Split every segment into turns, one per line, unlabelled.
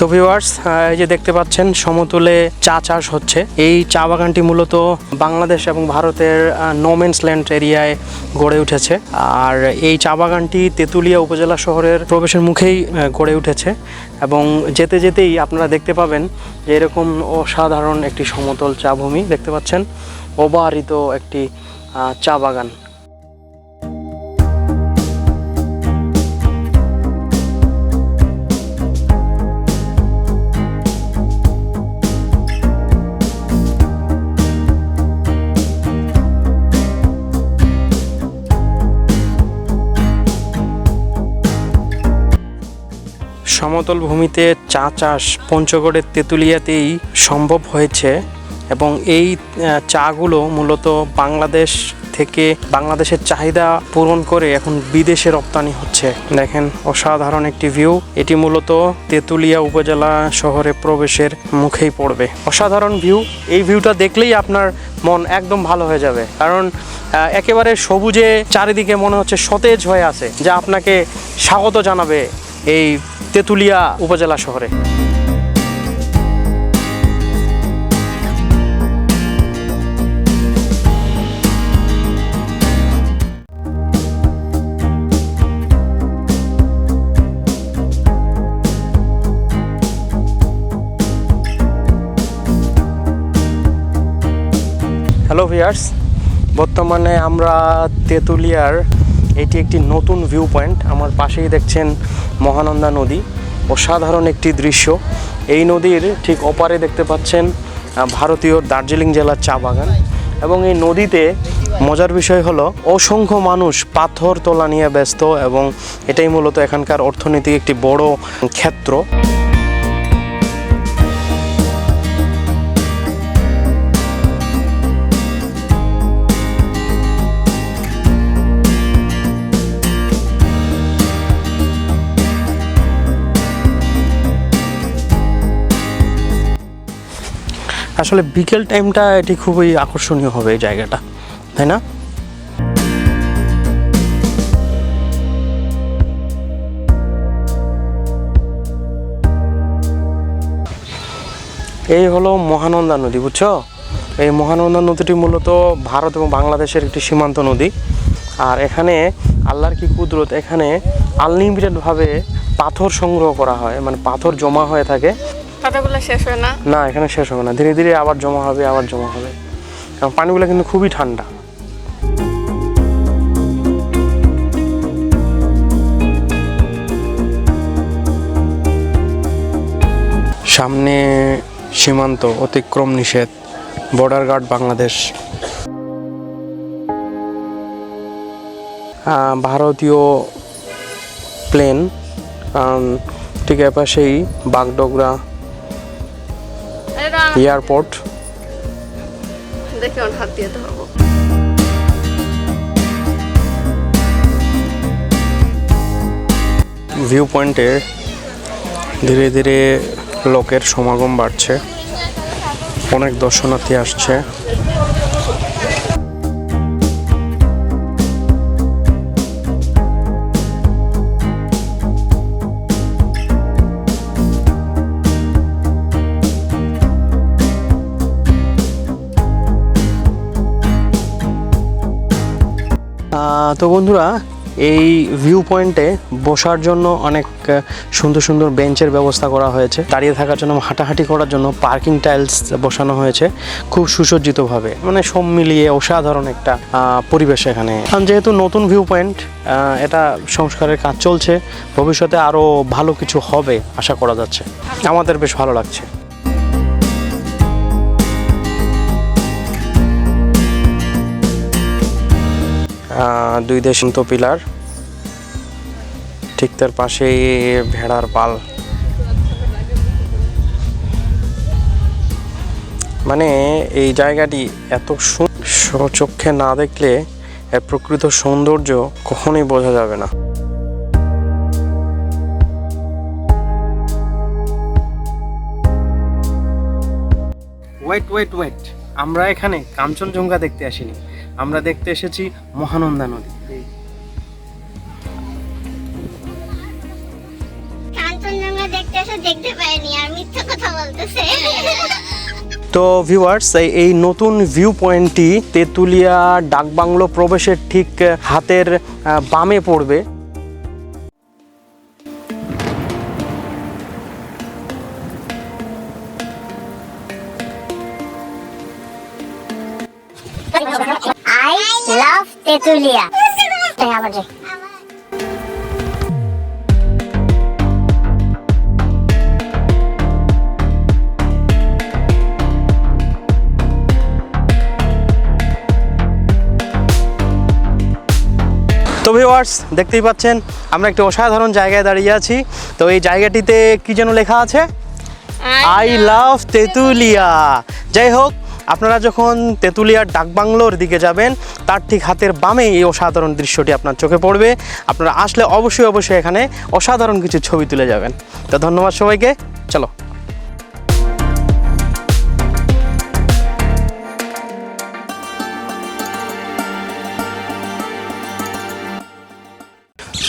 তো ভিউয়ার্স এই যে দেখতে পাচ্ছেন, সমতুলে চা চাষ হচ্ছে। এই চা বাগানটি মূলত বাংলাদেশ এবং ভারতের নোমেন্স ল্যান্ড এরিয়ায় গড়ে উঠেছে। আর এই চা বাগানটি তেঁতুলিয়া উপজেলা শহরের প্রবেশের মুখেই গড়ে উঠেছে। এবং যেতে যেতেই আপনারা দেখতে পাবেন যে এরকম অসাধারণ একটি সমতল চা ভূমি, দেখতে পাচ্ছেন? অবারিত একটি চা বাগান। সমতল ভূমিতে চা চাষ পঞ্চগড়ের তেঁতুলিয়াতেই সম্ভব হয়েছে এবং এই চাগুলো মূলত বাংলাদেশ থেকে বাংলাদেশের চাহিদা পূরণ করে এখন বিদেশে রপ্তানি হচ্ছে। দেখেন, অসাধারণ একটি ভিউ। এটি মূলত তেঁতুলিয়া উপজেলা শহরে প্রবেশের মুখেই পড়বে। অসাধারণ ভিউ। এই ভিউটা দেখলেই আপনার মন একদম ভালো হয়ে যাবে। কারণ একেবারে সবুজে চারিদিকে মনে হচ্ছে সতেজ হয়ে আছে, যা আপনাকে স্বাগত জানাবে এই তেঁতুলিয়া উপজেলা শহরে। হ্যালো ভিয়ার্স বর্তমানে আমরা তেঁতুলিয়ার এটি একটি নতুন ভিউ পয়েন্ট আমার পাশেই দেখছেন মহানন্দা নদী, অসাধারণ একটি দৃশ্য। এই নদীর ঠিক অপারে দেখতে পাচ্ছেন ভারতীয় দার্জিলিং জেলার চা বাগান। এবং এই নদীতে মজার বিষয় হলো, অসংখ্য মানুষ পাথর তোলা নিয়ে ব্যস্ত এবং এটাই মূলত এখানকার অর্থনীতি একটি বড় ক্ষেত্র। আসলে বিকেল টাইমটা এটি খুবই আকর্ষণীয় হবে এই জায়গাটা, তাই না? এই হলো মহানন্দা নদী, বুঝছ? এই মহানন্দা নদীটি মূলত ভারত এবং বাংলাদেশের একটি সীমান্ত নদী। আর এখানে আল্লাহর কি কুদরত? এখানে আনলিমিটেডভাবে পাথর সংগ্রহ করা হয় মানে পাথর জমা হয়ে থাকে।
পাতাগুলো শেষ হয় না?
না, এখানে শেষ হবে না। ধীরে ধীরে আবার জমা হবে, আবার জমা হবে। কারণ পানিগুলো কিন্তু খুবই ঠান্ডা। সামনে সীমান্ত অতিক্রম নিষেধ বর্ডার গার্ড বাংলাদেশ। ভারতীয় প্লেন কারণ ঠিক এপাশেই বাগডোগরা এয়ারপোর্ট
দেখে হাত দিয়ে ধরবো।
ভিউ পয়েন্টে ধীরে ধীরে লোকের সমাগম বাড়ছে। অনেক দর্শনার্থী আসছে। তো বন্ধুরা, এই ভিউ পয়েন্টে বসার জন্য অনেক সুন্দর সুন্দর বেঞ্চের ব্যবস্থা করা হয়েছে। দাঁড়িয়ে থাকার জন্য হাঁটাহাঁটি করার জন্য পার্কিং টাইলস বসানো হয়েছে খুব সুসজ্জিতভাবে। মানে সব মিলিয়ে অসাধারণ একটা পরিবেশ এখানে। কারণ যেহেতু নতুন ভিউ পয়েন্ট এটা সংস্কারের কাজ চলছে, ভবিষ্যতে আরও ভালো কিছু হবে, আশা করা যাচ্ছে। আমাদের বেশ ভালো লাগছে। দুই দেশন্ত পিলার। ঠিক তার পাশেই ভেড়ার পাল মানে এই জায়গাটি এত স্বচক্ষে না দেখলে এর প্রকৃত সৌন্দর্য কখনোই বোঝা যাবে না। ওয়েট ওয়েট ওয়েট আমরা এখানে কাঞ্চনজঙ্ঘা দেখতে আসিনি। আমরা দেখতে এসেছি মহানন্দা নদী।
কাঞ্চনজঙ্ঘা দেখতে এসে দেখতে পাইনি আর মিথ্যা কথা বলতেছে।
তো ভিউয়ার্স এই নতুন ভিউ পয়েন্টটি তেঁতুলিয়া ডাকবাংলো প্রবেশের ঠিক হাতের বামে পড়বে।
তেতুলিয়া আবার
তো ভিউয়ার্স দেখতেই পাচ্ছেন আমরা একটি অসাধারণ জায়গায় দাঁড়িয়ে আছি। তো এই জায়গাটিতে কি যেন লেখা আছে? I love Tetulia. যাই হোক আপনারা যখন তেঁতুলিয়ার ডাকবাংলোর দিকে যাবেন তার ঠিক হাতের বামে এই অসাধারণ দৃশ্যটি আপনার চোখে পড়বে। আপনারা আসলে অবশ্যই অবশ্যই এখানে অসাধারণ কিছু ছবি তুলে যাবেন। তো ধন্যবাদ সবাইকে চলো।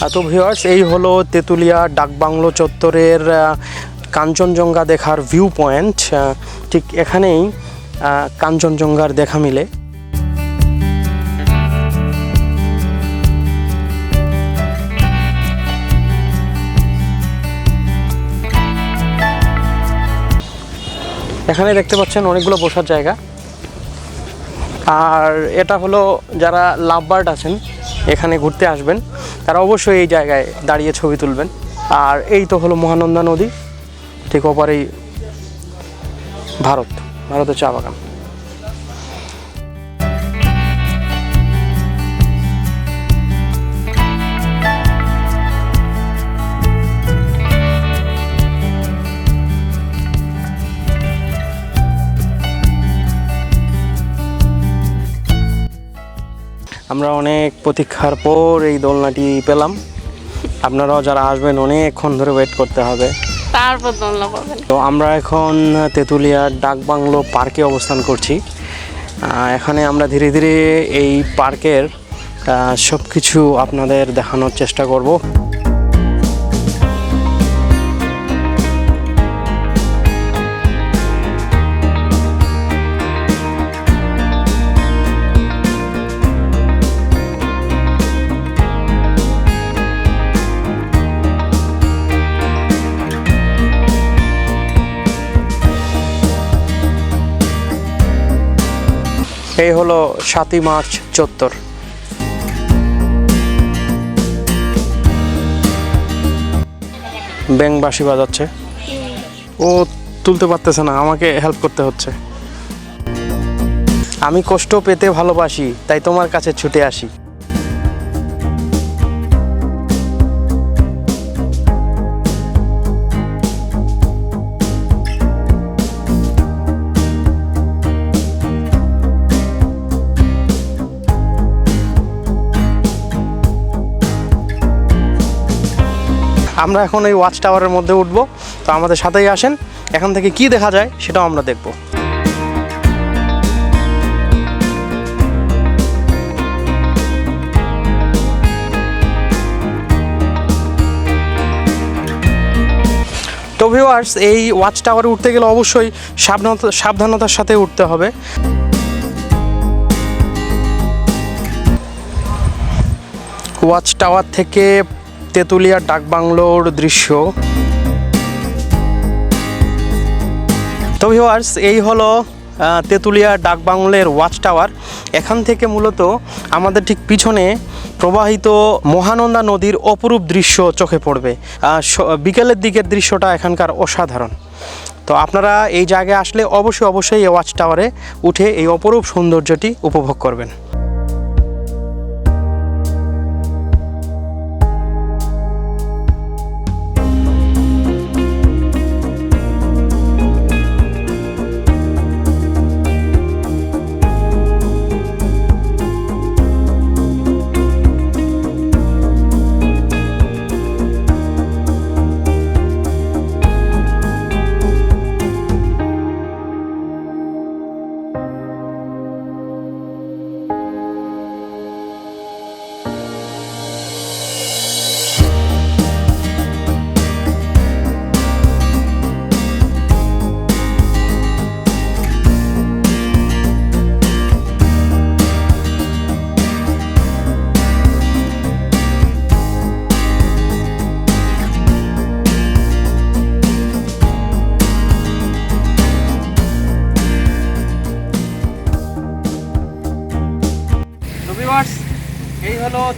আহ, তো ভিউয়ার্স এই হলো তেঁতুলিয়া ডাকবাংলো চত্বরের কাঞ্চনজঙ্ঘা দেখার ভিউ পয়েন্ট ঠিক এখানেই কাঞ্চনজঙ্ঘার দেখা মিলে। এখানে দেখতে পাচ্ছেন অনেকগুলো বসার জায়গা। আর এটা হলো যারা লাভ বার্ড আছেন, এখানে ঘুরতে আসবেন, তারা অবশ্যই এই জায়গায় দাঁড়িয়ে ছবি তুলবেন। আর এই তো হলো মহানন্দা নদী, ঠিক ওপারেই ভারত। ভারতের চা বাগান। আমরা অনেক প্রতীক্ষার পর এই দোলনাটি পেলাম। আপনারাও যারা আসবেন অনেকক্ষণ ধরে ওয়েট করতে হবে।
তারপর
তো আমরা এখন তেঁতুলিয়ার ডাকবাংলো পার্কে অবস্থান করছি। এখানে আমরা ধীরে ধীরে এই পার্কের সব কিছু আপনাদের দেখানোর চেষ্টা করব। এই হলো সাতই মার্চ চত্বর। ব্যাং বাসি বাজাচ্ছে। ও তুলতে পারতেছে না, আমাকে হেল্প করতে হচ্ছে। আমি কষ্ট পেতে ভালোবাসি, তাই তোমার কাছে ছুটে আসি। আমরা এখন এই ওয়াচ টাওয়ারের মধ্যে উঠব। তো আমাদের সাথেই আসেন, এখান থেকে কি দেখা যায় সেটাও আমরা দেখব। তো ভিউয়ার্স এই ওয়াচ টাওয়ারে উঠতে গেলে অবশ্যই সাবধানতা, সাবধানতার সাথে উঠতে হবে। ওয়াচ টাওয়ার থেকে তেঁতুলিয়া ডাকবাংলোর দৃশ্য। তো ভিওয়ার্স এই হলো তেঁতুলিয়া ডাকবাংলের ওয়াচ টাওয়ার এখান থেকে মূলত আমাদের ঠিক পিছনে প্রবাহিত মহানন্দা নদীর অপরূপ দৃশ্য চোখে পড়বে। বিকেলের দিকের দৃশ্যটা এখানকার অসাধারণ। তো আপনারা এই জায়গায় আসলে অবশ্যই অবশ্যই এই ওয়াচ টাওয়ারে উঠে এই অপরূপ সৌন্দর্যটি উপভোগ করবেন।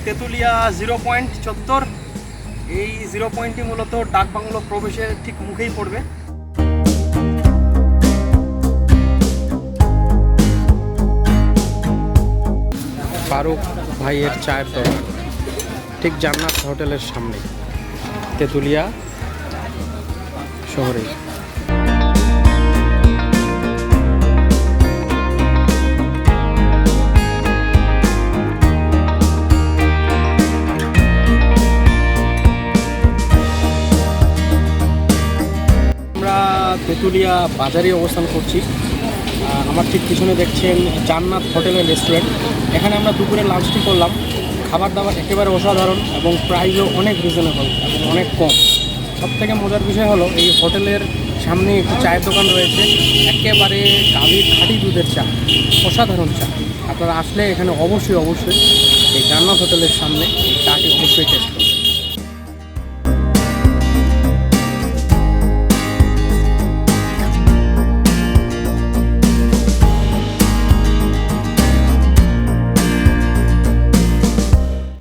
তেঁতুলিয়া জিরো পয়েন্ট চত্বর এই জিরো পয়েন্টটি মূলত ডাক বাংলো প্রবেশের ঠিক মুখেই পড়বে। ফারুক ভাইয়ের চায়ের দোকান। ঠিক জান্নাত হোটেলের সামনে, তেঁতুলিয়া শহরে তেঁতুলিয়া বাজারে অবস্থান করছি। আমার ঠিক পিছনে দেখছেন জান্নাত হোটেলের রেস্টুরেন্ট এখানে আমরা দুপুরে লাঞ্চটি করলাম। খাবার দাবার একেবারে অসাধারণ এবং প্রাইসও অনেক রিজনেবল এবং অনেক কম। সব থেকে মজার বিষয় হলো, এই হোটেলের সামনে একটি চায়ের দোকান রয়েছে। একেবারে গাভীর খাঁটি দুধের চা, অসাধারণ চা। আপনারা আসলে এখানে অবশ্যই অবশ্যই এই জান্নাত হোটেলের সামনে চাটি অবশ্যই টেস্ট